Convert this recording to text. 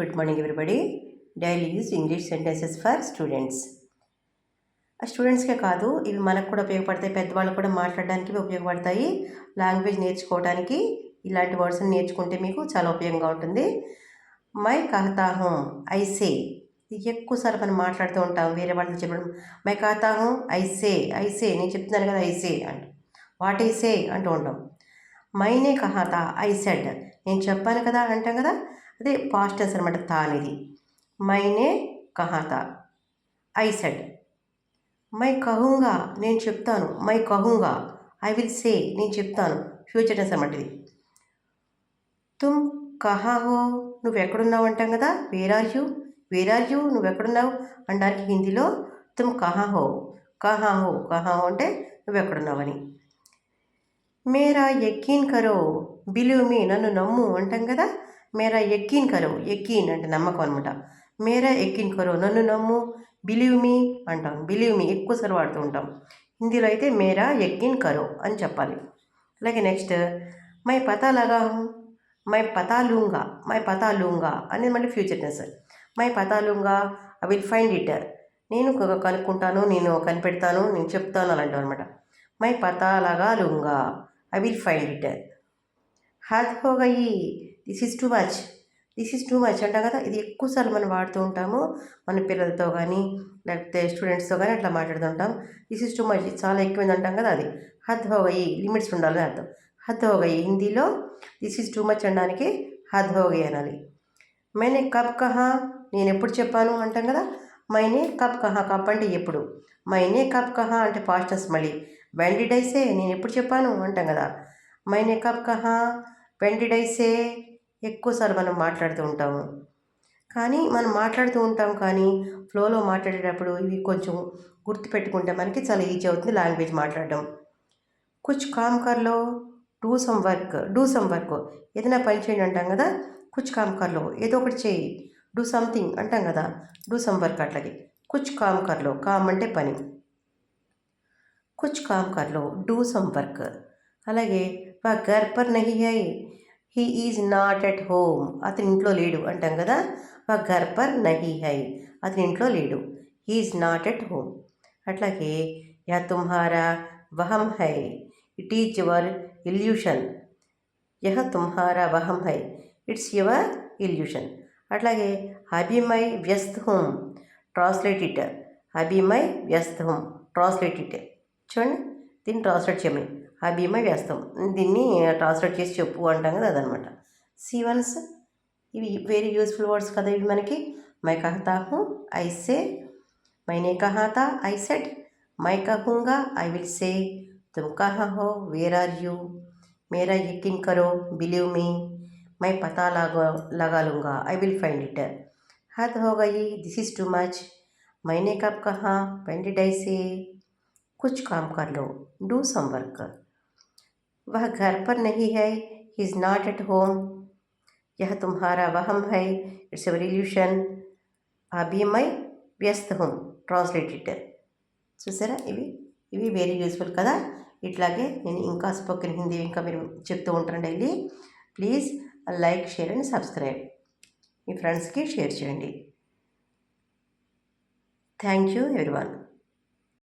Good morning everybody daily use English sentences for students ఆ స్టూడెంట్స్కే కాదు ఇవి మనకు కూడా ఉపయోగపడతాయి. పెద్దవాళ్ళు కూడా మాట్లాడడానికి ఉపయోగపడతాయి. లాంగ్వేజ్ నేర్చుకోవడానికి ఇలాంటి వర్డ్స్ నేర్చుకుంటే మీకు చాలా ఉపయోగంగా ఉంటుంది. మై కహతాహం ఐసే ఎక్కువసార్లు మనం మాట్లాడుతూ ఉంటాం వేరే వాళ్ళతో చెప్పడం. మై కహతాహం ఐసే ఐసే నేను చెప్తున్నాను కదా ఐసే అంట. వాట్ ఐసే అంటూ ఉంటాం. మైనే కహాతా ఐ సెడ్ నేను చెప్పాను కదా అంటాం కదా? అదే పాస్ట్ టెన్స్ అనమాట తానిది. మైనే కహాతా. I said. మై కహుంగా నేను చెప్తాను. మై కహుంగా. ఐ విల్ సే నేను చెప్తాను. ఫ్యూచర్ టెన్స్ అనమాట ఇది. తుమ్ కహా హో నువ్వు ఎక్కడున్నావు అంటాం కదా? Where are you where are you? Where you? నువ్వు ఎక్కడున్నావు? అనడానికి హిందీలో తుమ్ కహాహో కహాహో కహా హో కహా అంటే నువ్వు ఎక్కడున్నావని. మేరా యకీన్ కరో బిలీవ్ మీ నన్ను నమ్ము అంటాం కదా? మేరా యకీన్ కరో యకీన్ అంటే నమ్మకం అనమాట మేరా యకీన్ కరో నన్ను నమ్ము బిలీవ్ మీ అంటాం. బిలీవ్ మీ ఎక్కువసారి వాడుతూ ఉంటాం. హిందీలో అయితే మేరా యకీన్ కరో అని చెప్పాలి. అలాగే నెక్స్ట్ మై పతా లగా మై పతా లూంగా మై పతా లూంగా అనేది మళ్ళీ ఫ్యూచర్ టెన్స్ మై పతా లూంగా ఐ విల్ ఫైండ్ ఇట్ నేను కనుక్కుంటాను నేను కనిపెడతాను నేను చెప్తాను అలాంటివి అనమాట మై పతా లగా లూంగా ఐ విల్ ఫైండ్ ఇట్ హద్ హో this is too much this is too much అంటాం కదా ఇది ఎక్కువసార్లు మనం వాడుతూ ఉంటాము మన పిల్లలతో కానీ లేకపోతే స్టూడెంట్స్తో కానీ అట్లా మాట్లాడుతూ ఉంటాం. దిస్ ఇస్ టూ మచ్ ఇది చాలా ఎక్కువైంది అంటాం కదా అది. హద్ హో లిమిట్స్ ఉండాలని అర్థం. హద్ హో హిందీలో దిస్ ఇస్ టూ మచ్ అనడానికి హద్ హో అనాలి. మైనే కప్ కహా నేను ఎప్పుడు చెప్పాను అంటాం కదా? మైనే కప్ కహా కప్ అంటే ఎప్పుడు? మైనే కప్ కహా అంటే పాస్టర్స్ మళ్ళీ. వెండిడైసే నేను ఎప్పుడు చెప్పాను? అంటాం కదా. మైనే కబ్ కహా వెండిడైసే. ఎక్కువసార్లు మనం మాట్లాడుతూ ఉంటాము. కానీ మనం మాట్లాడుతూ ఉంటాం కానీ ఫ్లోలో మాట్లాడేటప్పుడు ఇవి కొంచెం గుర్తుపెట్టుకుంటే మనకి చాలా ఈజీ అవుతుంది లాంగ్వేజ్ మాట్లాడడం. కుచ్ కామ్ కర్లో do some work do some work. ఏదైనా పని చేయండి అంటాం కదా. కుచ్ కామ్ కర్లో ఏదో ఒకటి చేయి. డూ సంథింగ్ అంటాం కదా. డూ సమ్ వర్క్ అట్లాగే. కుచ్ కామ్ కర్లో కామ్ అంటే పని. కుచ్ కామ్ కర్లో డూ సమ్ వర్క్ అలాగే వా ఘర్ పర్ నహి high he is not at home అతని ఇంట్లో లేడు అంటాం కదా? వా ఘర్ పర్ నహి హై అతని ఇంట్లో లేడు. He is not at home అట్లాగే యా తుమ్హారా వహం హై. ఇట్ ఈజ్ యువర్ ఇల్యూషన్ యహ తుమ్హారా వహం హై. ఇట్స్ యువర్ ఇల్యూషన్ అట్లాగే అభి మై వ్యస్త్ హోమ్ ట్రాన్స్లేట్ ఇట్ అభి మై వ్యస్త్ హోమ్ ట్రాన్స్లేట్ ఇట్ చూడండి దీన్ని ట్రాన్స్లేట్ చేయమని అభి మై వ్యస్తం దీన్ని ట్రాన్స్లేట్ చేసి చెప్పు అంటాం కదా అదనమాట సి వన్స్ ఇవి వెరీ యూస్ఫుల్ వర్డ్స్ కదా ఇవి మనకి మై కహతా హూ ఐ సే मैंने कहा था आई सेड मैं कहूँगा आई विल से तुम कहाँ हो वेर आर यू मेरा यकीन करो बिलीव मी मैं पता लगा लगा लूँगा आई विल फाइंड इट हद हो गई दिस इज़ टू मच मैंने कब कहा when did I say कुछ काम कर लो डू सम वर्क वह घर पर नहीं है he is not at home यह तुम्हारा वहम है it's ever evolution Abhi my వ్యస్త home translate it చూసారా ఇవి ఇవి వెరీ యూస్ఫుల్ కదా ఇట్లాగే నేను ఇంకా స్పోకెన్ హిందీ ఇంకా మీరు చెప్తూ ఉంటాను daily please like share and subscribe మీ ఫ్రెండ్స్కి షేర్ చేయండి థ్యాంక్ యూ ఎవ్రీవన్